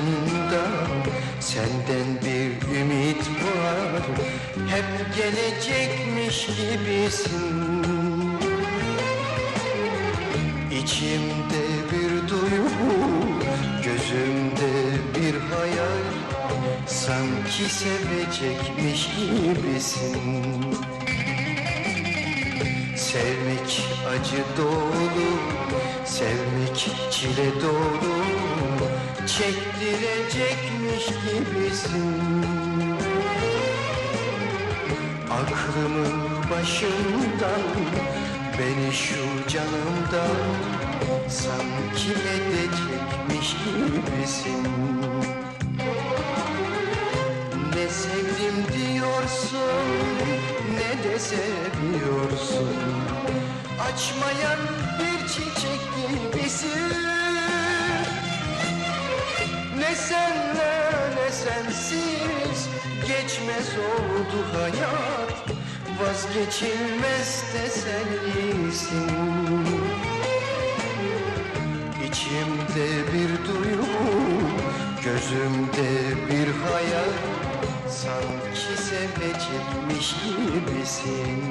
yanında Senden bir ümit var. Hep gelecekmiş gibisin. İçimde bir duygu Gözümde bir hayal. Sanki sevecekmiş gibisin Sevmek acı dolu, sevmek çile dolu. Çektirecekmiş gibisin. Aklımı başımdan, beni şu canımdan Sanki edecekmiş gibisin. Ne sevdim diyorsun de seviyorsun. Açmayan bir çiçek gibisin. Ne senle ne sensiz geçmez oldu hayat. Vazgeçilmez tesellisin gözümde bir hayal Sanki sevecekmiş gibisin